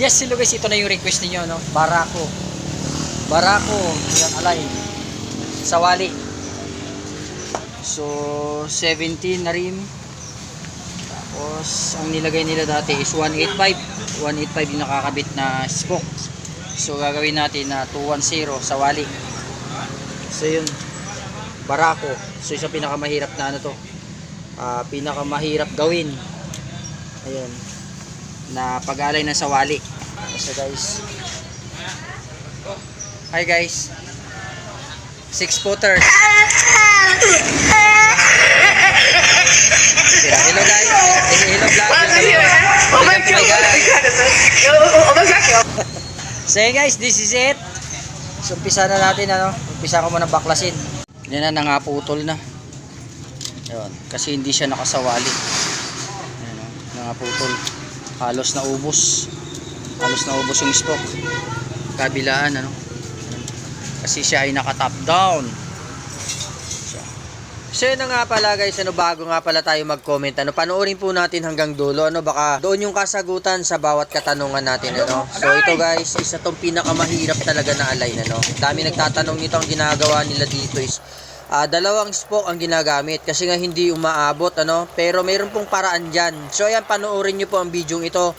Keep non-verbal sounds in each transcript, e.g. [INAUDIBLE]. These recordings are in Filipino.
Yes, hello guys, ito na yung request niyo no? Barako. Barako, yan alay. Sawali. So, 17 na rin. Tapos, ang nilagay nila dati is 185. 185 yung nakakabit na spoke. So, gagawin natin na 210 sawali. So, yun. Barako. So, isa pinakamahirap na ano to. Ah, pinakamahirap gawin. Ayan na pag-alay ng sawali. So guys. Hi guys. Six footers. Hello guys. Hello vlog. Oh my god, oh my guys. god. [LAUGHS] So guys, this is it. So umpisa na natin ano. Umpisa ko muna baklasin. Yan na nangaputol na. Yun. Kasi hindi siya nakasawali. O. Nangaputol. Halos na ubos. Halos na ubos yung spoke. Kabilaan ano. Kasi siya ay naka-top down. So, yun nga pala guys, ano bago nga pala tayo mag-comment, ano panoorin po natin hanggang dulo, ano baka doon yung kasagutan sa bawat katanungan natin, ano. So ito guys, isa tong pinakamahirap talaga na align, ano. Dami nagtatanong nito ang ginagawa nila dito is ah, dalawang spoke ang ginagamit kasi nga hindi umaabot, ano. Pero mayroon pong paraan dyan. So ayan, panoorin nyo po ang video ito.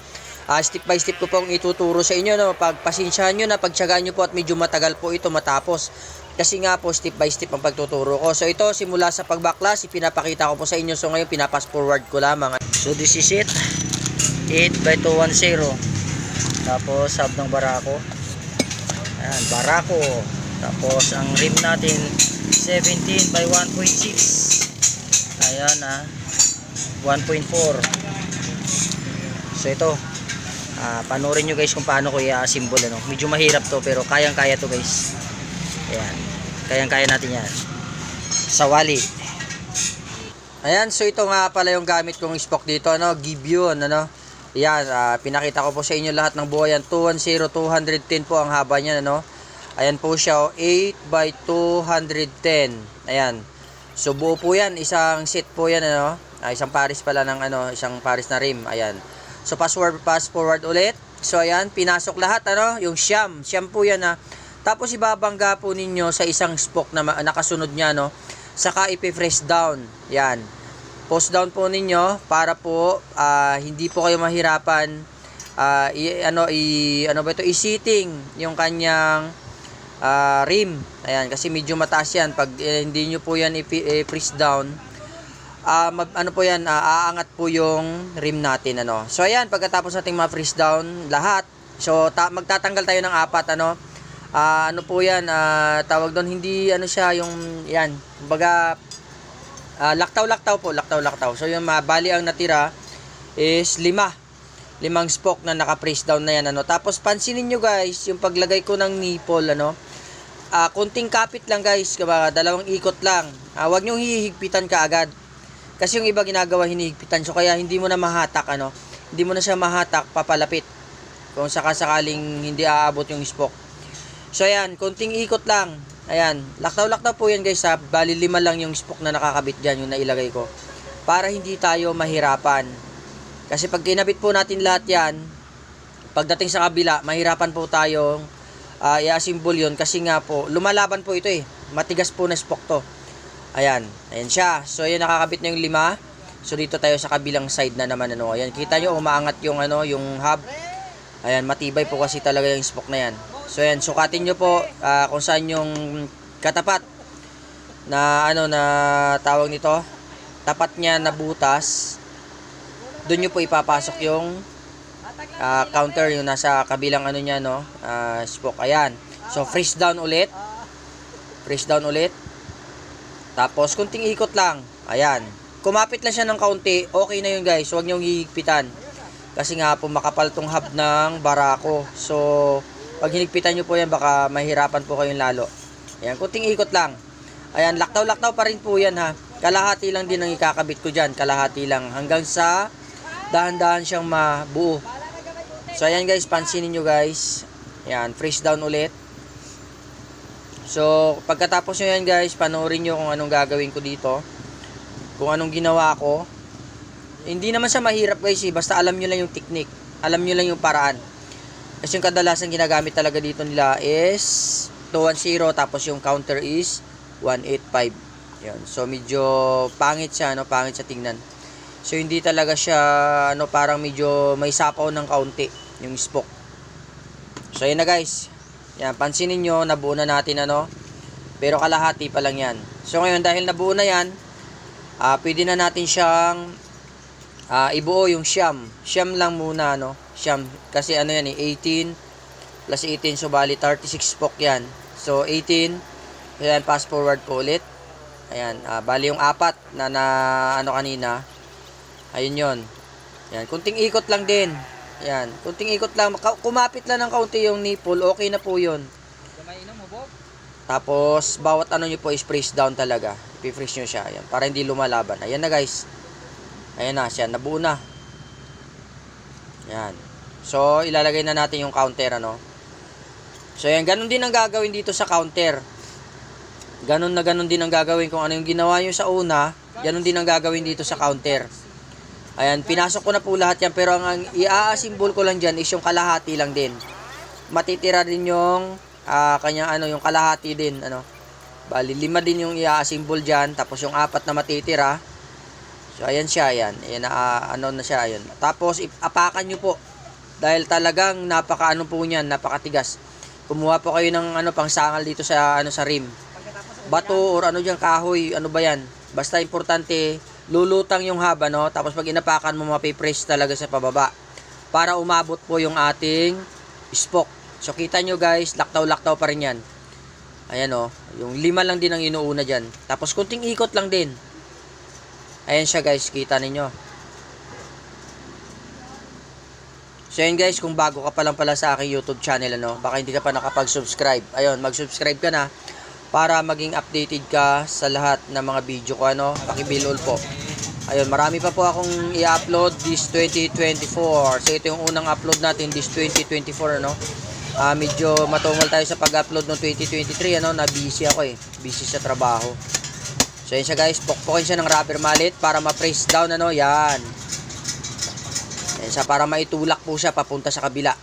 Ah, step by step ko pong ituturo sa inyo, no. Pagpasensyahan nyo na, pagtsagaan nyo po at medyo matagal po ito matapos. Kasi nga po, step by step ang pagtuturo ko. So ito, simula sa pagbaklas, ipinapakita ko po sa inyo. So ngayon, pinapas forward ko lamang. So this is it. 8 by 210. Tapos, sub ng barako. Ayan, barako. Tapos, ang rim natin, 17 by 1.6. Ayan, ah. 1.4. So ito, ah panoorin nyo guys kung paano ko i-assemble ano. Medyo mahirap to pero kayang-kaya to guys. Ayan. Kayang-kaya natin yan. Sawali. Ayan, so ito nga pala yung gamit kong spoke dito, ano, Gibeon, ano. Ayan, ah, pinakita ko po sa inyo lahat ng buhayan. 210, 210 po ang haba niya, ano. Ayan po siya, oh, 8 by 210. Ayan. So buo po yan, isang set po yan, ano. Ah, isang pares pala ng, ano, isang pares na rim. Ayan. So pass forward, pass forward ulit. So ayan, pinasok lahat, ano, yung siyam. Siyam po yan, ha. Tapos ibabangga po ninyo sa isang spoke na nakasunod niya no. Saka ipi-press down. Yan. Post down po ninyo para po ah, hindi po kayo mahirapan ah, i, ano i ano ba ito i-seating yung kanyang ah, rim. Ayan kasi medyo mataas yan pag eh, hindi niyo po yan i-press down ah mag, ano po yan, ah, aangat po yung rim natin ano. So ayan, pagkatapos nating ma-freeze down lahat. So ta- magtatanggal tayo ng apat ano. Ah, ano po 'yan, ah, tawag doon hindi ano siya yung 'yan. Kumbaga ah, laktaw-laktaw po, laktaw-laktaw. So yung mabali ang natira is lima. Limang spoke na naka-press down na 'yan ano. Tapos pansinin niyo guys, yung paglagay ko ng nipple ano. Ah, konting kapit lang guys, kumbaga dalawang ikot lang. Ah, wag niyo hihigpitan kaagad. Kasi yung iba ginagawa hinihigpitan so kaya hindi mo na mahatak ano. Hindi mo na siya mahatak papalapit. Kung sakasakaling hindi aabot yung spoke. So ayan, konting ikot lang. Ayan, laktaw-laktaw po yan guys ha. Bali lima lang yung spoke na nakakabit dyan, yung nailagay ko. Para hindi tayo mahirapan. Kasi pag kinabit po natin lahat yan, pagdating sa kabila, mahirapan po tayong uh, i-assemble yun. Kasi nga po, lumalaban po ito eh. Matigas po na spoke to. Ayan, ayan siya. So ayan, nakakabit na yung lima. So dito tayo sa kabilang side na naman ano. Ayan, kita nyo umaangat yung ano, yung hub. Ayan, matibay po kasi talaga yung spoke na yan. So ayan, sukatin nyo po ah, kung saan yung katapat na ano na tawag nito. Tapat niya na butas. Doon nyo po ipapasok yung ah, counter yung nasa kabilang ano niya no, ah, spoke. Ayan. So freeze down ulit. Freeze down ulit. Tapos kunting ikot lang. Ayan. Kumapit lang siya ng kaunti, okay na yun guys. Huwag niyong hihigpitan. Kasi nga po makapal tong hub ng barako. So, pag hinigpitan nyo po yan, baka mahirapan po kayong lalo. Ayan, kunting ikot lang. Ayan, laktaw-laktaw pa rin po yan ha. Kalahati lang din ang ikakabit ko dyan. Kalahati lang. Hanggang sa dahan-dahan siyang mabuo. So, ayan guys, pansinin nyo guys. Ayan, freeze down ulit. So, pagkatapos nyo yan guys, panoorin nyo kung anong gagawin ko dito. Kung anong ginawa ko. Hindi naman siya mahirap guys eh. Basta alam nyo lang yung technique. Alam nyo lang yung paraan. Kasi yung kadalasan ginagamit talaga dito nila is 210 tapos yung counter is 185. Yun. So medyo pangit siya, no? Pangit siya tingnan. So hindi talaga siya ano parang medyo may sapaw ng kaunti yung spoke. So yun na guys. Yan, pansinin nyo, nabuo na natin ano. Pero kalahati pa lang yan. So ngayon dahil nabuo na yan, ah pwede na natin siyang ah ibuo yung siyam. Siyam lang muna no. Siyam kasi ano yan eh 18 plus 18 so bali 36 spoke yan. So 18 Ayan, pass forward po ulit. Ayan, ah, bali yung apat na na ano kanina. Ayun yon. Yan, kunting ikot lang din. Yan, kunting ikot lang. Kumapit lang ng kaunti yung nipple, okay na po yun. Tapos, bawat ano nyo po is press down talaga. I-freeze nyo siya. Ayan, para hindi lumalaban. Ayan na guys. Ayan na siya. Nabuo na. Ayan. So, ilalagay na natin yung counter, ano. So, ayan. Ganun din ang gagawin dito sa counter. Ganun na ganun din ang gagawin. Kung ano yung ginawa nyo sa una, ganun din ang gagawin dito sa counter. Ayan, pinasok ko na po lahat yan. Pero ang, ang i-assemble ko lang dyan is yung kalahati lang din. Matitira din yung ah kanya ano yung kalahati din ano. Bali lima din yung i-assemble diyan tapos yung apat na matitira. So ayan siya ayan. Ayan na ah, ano na siya ayan. Tapos apakan niyo po dahil talagang napaka ano po niyan, napakatigas. Kumuha po kayo ng ano pang sangal dito sa ano sa rim. Bato or ano diyan kahoy, ano ba yan? Basta importante lulutang yung haba no tapos pag inapakan mo mapipress talaga sa pababa para umabot po yung ating spoke. So kita nyo guys, laktaw-laktaw pa rin yan. Ayan o, yung lima lang din ang inuuna dyan. Tapos kunting ikot lang din. Ayan siya guys, kita ninyo. So yun guys, kung bago ka pa lang pala sa aking YouTube channel, ano, baka hindi ka pa nakapag-subscribe. Ayun, mag-subscribe ka na para maging updated ka sa lahat ng mga video ko, ano, pakibilol po. Ayun, marami pa po akong i-upload this 2024. So ito yung unang upload natin this 2024, ano. Ah, medyo matungal tayo sa pag-upload ng 2023, ano, na busy ako eh. Busy sa trabaho. So yun siya guys, pokpokin siya ng rubber mallet para ma-press down, ano, yan. Yan siya, para maitulak po siya papunta sa kabila.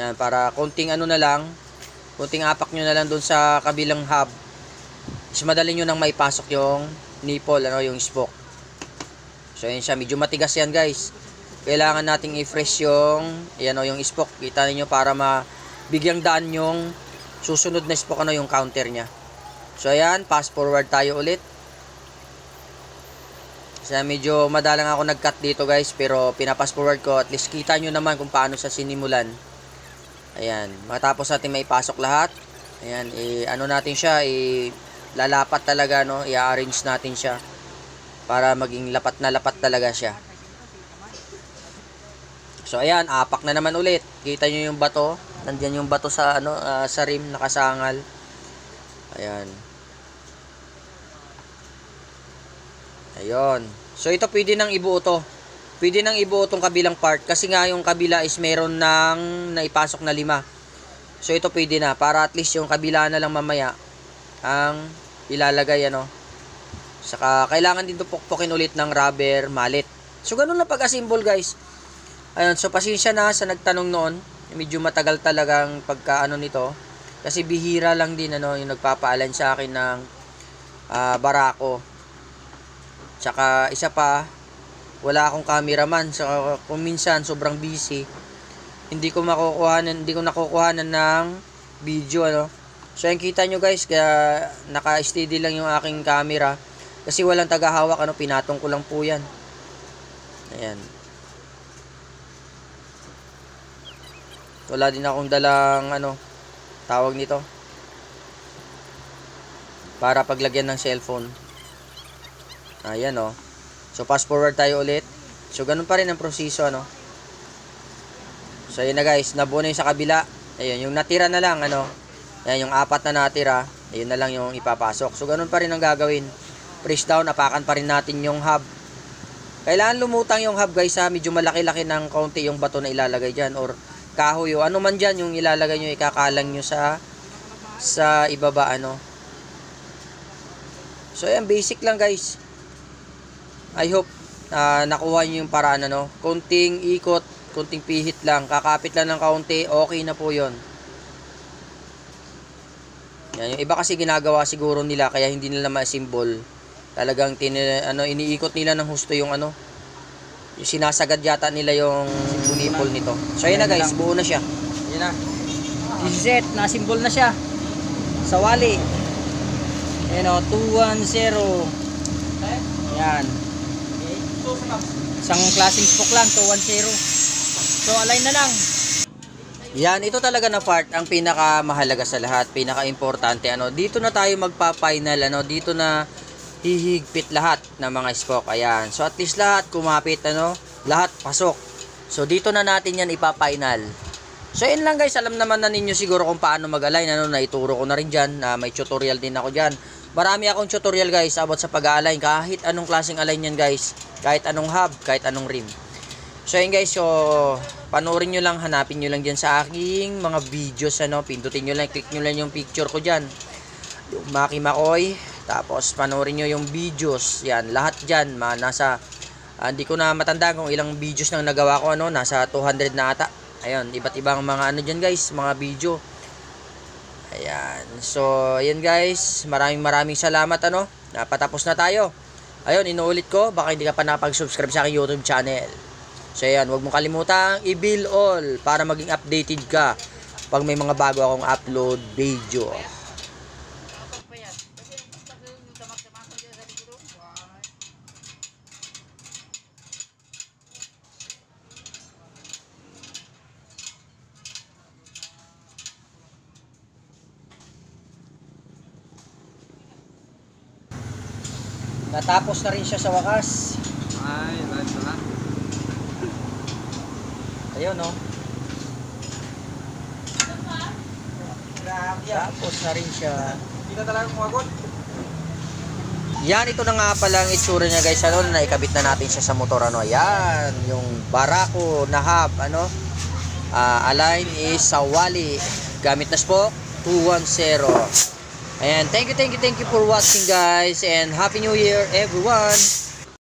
Yan, para konting ano na lang, konting apak nyo na lang doon sa kabilang hub. Is madali nyo nang maipasok yung nipple, ano, yung spoke. So yun siya, medyo matigas yan guys. Kailangan nating i-fresh yung, yan o, yung spoke. Kita niyo para mabigyang daan yung susunod na spoke, ano, yung counter niya. So ayan, fast forward tayo ulit. Kasi medyo madalang ako nag-cut dito guys, pero pinapas forward ko. At least kita nyo naman kung paano sa sinimulan. Ayan, matapos natin maipasok lahat. Ayan, i ano natin siya, i lalapat talaga no, i-arrange natin siya para maging lapat na lapat talaga siya. So ayan, apak na naman ulit. Kita nyo yung bato, nandiyan yung bato sa ano ah, sa rim nakasangal. Ayan. Ayun. So ito pwede nang ibuo to. Pwede nang ibuo tong kabilang part kasi nga yung kabila is meron ng naipasok na lima. So ito pwede na para at least yung kabila na lang mamaya ang ilalagay ano. Saka kailangan din pukpukin ulit ng rubber mallet. So ganun lang pag-assemble guys. Ayun, so pasensya na sa nagtanong noon. Medyo matagal talagang pagka ano nito. Kasi bihira lang din ano yung nagpapaalan sa akin ng ah, barako. Tsaka isa pa, wala akong cameraman. So kung minsan sobrang busy, hindi ko makukuhanan, hindi ko nakukuhanan ng video ano. So yung kita nyo guys, kaya naka-steady lang yung aking camera. Kasi walang tagahawak, ano, pinatong ko lang po yan. Ayan. Wala din akong dalang, ano, tawag nito. Para paglagyan ng cellphone. Ayan, oh. So, fast forward tayo ulit. So, ganun pa rin ang proseso, ano. So, ayun na guys, nabuo na yung sa kabila. Ayun, yung natira na lang, ano. Ayan, yung apat na natira, ayun na lang yung ipapasok. So, ganun pa rin ang gagawin. Press down, apakan pa rin natin yung hub. Kailangan lumutang yung hub guys ha, medyo malaki-laki ng konti yung bato na ilalagay dyan or kahoy o ano man dyan yung ilalagay nyo, ikakalang nyo sa sa ibaba ano. So ayan, basic lang guys. I hope ah, nakuha nyo yung paraan ano, konting ikot, konting pihit lang, kakapit lang ng kaunti, okay na po yon. Yan, yung iba kasi ginagawa siguro nila kaya hindi nila ma-symbol. Talagang tin, ano, iniikot nila ng husto yung ano, yung sinasagad yata nila yung nipple nito. So yun na guys, buo na siya. Yan na. This is it. Nasimbol na siya. Sa wali. Ayan o, 210. Yan. Isang klaseng spoke lang, 210. So, align na lang. Yan, ito talaga na part ang pinakamahalaga sa lahat, pinaka-importante ano. Dito na tayo magpa-final ano, dito na hihigpit lahat ng mga spoke. Ayan. So at least lahat kumapit ano, lahat pasok. So dito na natin yan ipa-final. So yun lang guys, alam naman na ninyo siguro kung paano mag-align ano, naituro ko na rin diyan, na may tutorial din ako diyan. Marami akong tutorial guys about sa pag-align kahit anong klaseng align yan guys, kahit anong hub, kahit anong rim. So yun guys, so panoorin nyo lang, hanapin nyo lang dyan sa aking mga videos, ano, pindutin nyo lang, click nyo lang yung picture ko dyan. Yung Maki Makoy, tapos panoorin nyo yung videos, yan, lahat dyan, ma, nasa, ah, hindi ko na matanda kung ilang videos nang nagawa ko, ano, nasa 200 na ata. Ayun, iba't ibang mga ano dyan guys, mga video. Ayan, so, ayan guys, maraming maraming salamat, ano, napatapos na tayo. Ayun, inuulit ko, baka hindi ka pa nakapag-subscribe sa aking YouTube channel. So ayan, huwag mong kalimutang i-bill all para maging updated ka pag may mga bago akong upload video. Natapos na rin siya sa wakas. Ay, right na lang. Ayun, no? Tapos na rin siya. Hindi na talaga kumagot. Yan, ito na nga pala ang itsura niya guys. Ano, naikabit na natin siya sa motor. Ano, yan. Yung barako na hub. Ano, Ah, align is sa wali. Gamit na spoke, 210. Ayan, thank you, thank you, thank you for watching guys. And Happy New Year everyone.